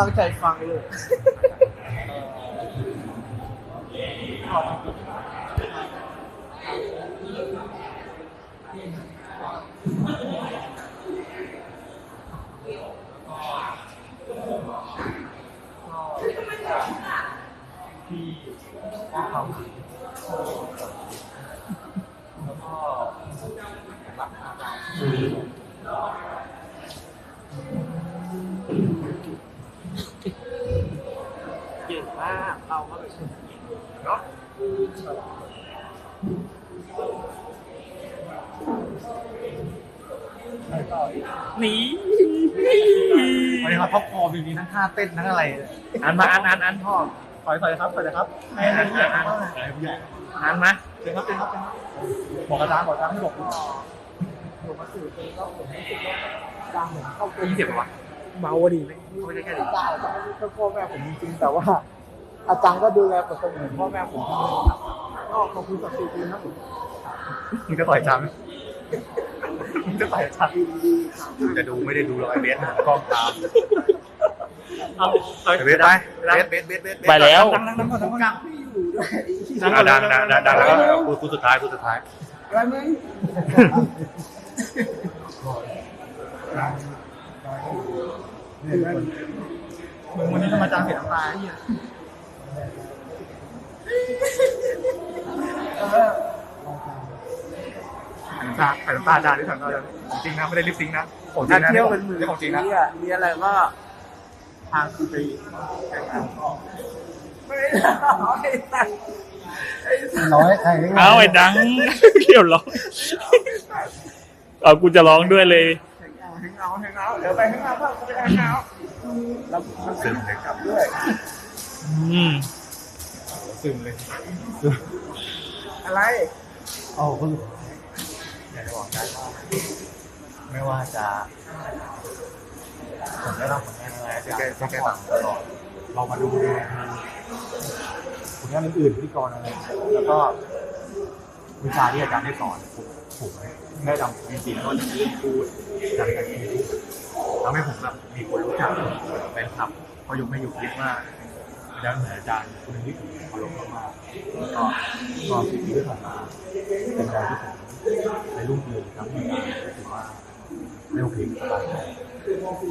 ตั้งใจฟังเลยที่ว่เขาแล้วก็หลักอาจาร ก่งมากเราก็ไปชมเนาะนี่วันนี้เขาท็อปคอมีทั้งท่าเต้นทั้งอะไรอันมาอันอันอันพ่อถอยถอยครับถอยนะครับให้ให้ผู้ใหญ่เข้ามาให้ผู้ใหญ่อันมาเชิญครับเชิญครับเชิญครับบอกอาจารย์บอกอาจารย์ให้บอกคุณผมมาสื่อเป็นก็ผมรู้สึกว่าดังเหมือนเข้าตัวยี่สิบวะ เบาดีไหมไม่ใช่แค่นี้ตายก็ไม่ใช่พ่อแม่ผมจริงๆแต่ว่า อาจารย์ก็ดูแลผมเสมือนพ่อแม่ผมก็ขอบคุณสักดิ์ศรีนะผมมึงจะต่อยอาจารย์ไหมมึงจะต่อยอาจารย์ดีครับจะดูไม่ได้ดูหรอกไอเบสกล้องตามเอาเอาไอเบสไปเบสเบสเบสเบสไปแล้วนั่งนั่งนั่งก่อนนั่งก่อนกลับที่อยู่ด้วยอะดังดังดังดังแล้วก็พูดพูดสุดท้ายพูดสุดท้ายอะไรมึง มึงวันนี้ทำไมอาจารย์เสียน้ำตาเฮียน้ำตาใส่น้ำตาอาจารย์ที่ถังเราจริงนะไม่ได้ลิปซิงค์นะของจรินังกนะเที่ยวเป็นหมื่นนี่ของจริงนะที่อะมีอะไรก็ทางคือไปไม่ได้เอาไอ้สัตว์ไอ้สัตว์น้อยใครเอาไอ้ดังเรียบร้อยเอากูจะร้องด้วยเลยแหง เอาแหงเอาแหงเอาเดี๋ยวไปแหงเอาเพิ่มไปแหงเอาแล้วมันซึมเลยครับด้วยอืมซึมเลย อะไรโอ้คุณอยากจะบอกได้ว่าไม่ว่าจะผมได้รับผลงานอะไรที่แกที่แกสั่งตลอดเรามาดูผลงานอื่นๆพิธีกรอะไรแล้วก็ วิชาที่อาจารย์ได้สอนผมได้ดำจริงๆก็จะเรื่องพูดการการพูดทำให้ผมแบบมีคนรู้จักเป็นคลับพอยุคไม่อยู่คิดว่าอาจารย์เหมือนอาจารย์คนนึงที่ผมเคารพมากๆก็ก็สิ่งที่ผ่านมาเป็นอะไรที่ผมในรุ่งเรืองครับที่รู้สึกว่าไม่โอเค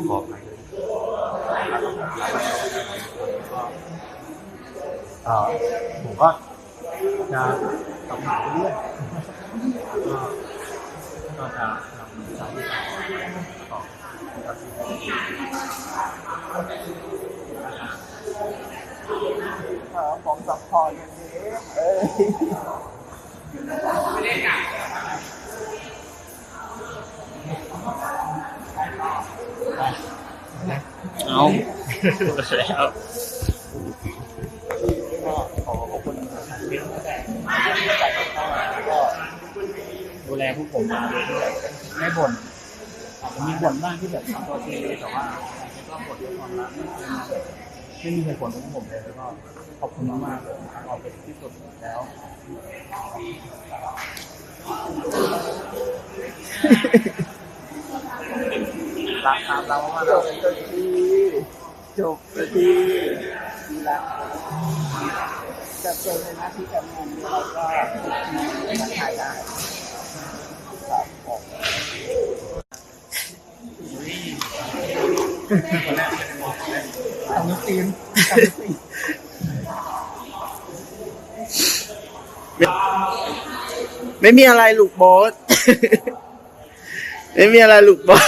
ขอไปเอ่อผมก็ จะทำงานเรื่อยก็จะนำวิชาที่อต่อก็คือเออของสัพพอร์ตอย่างนี้เอ้ยเอาแล้ว ก็ขอขอบคุณทางเรื่องตั้งแต่ก็ ดูแลพวกผมมาเรื่อยๆไม่บ่นอาจจะมีบ่นบ้างที่แบบทำตัวซีแต่ว่าก็บ่นด้วยความรักไม่มีเหตุผลของผมเลยแล้วก็ขอบคุณมากๆเอาเป็นที่สุดแล้วรักครับเราว่าจบสักทีจบสักทีดีละจะเจอในหน้าที่การงานเราก็มาถ่ายได้ ครับผมทำนุตีมทำนุตีนไม่มีอะไรลูกบอส ไม่มีอะไรลูกบอส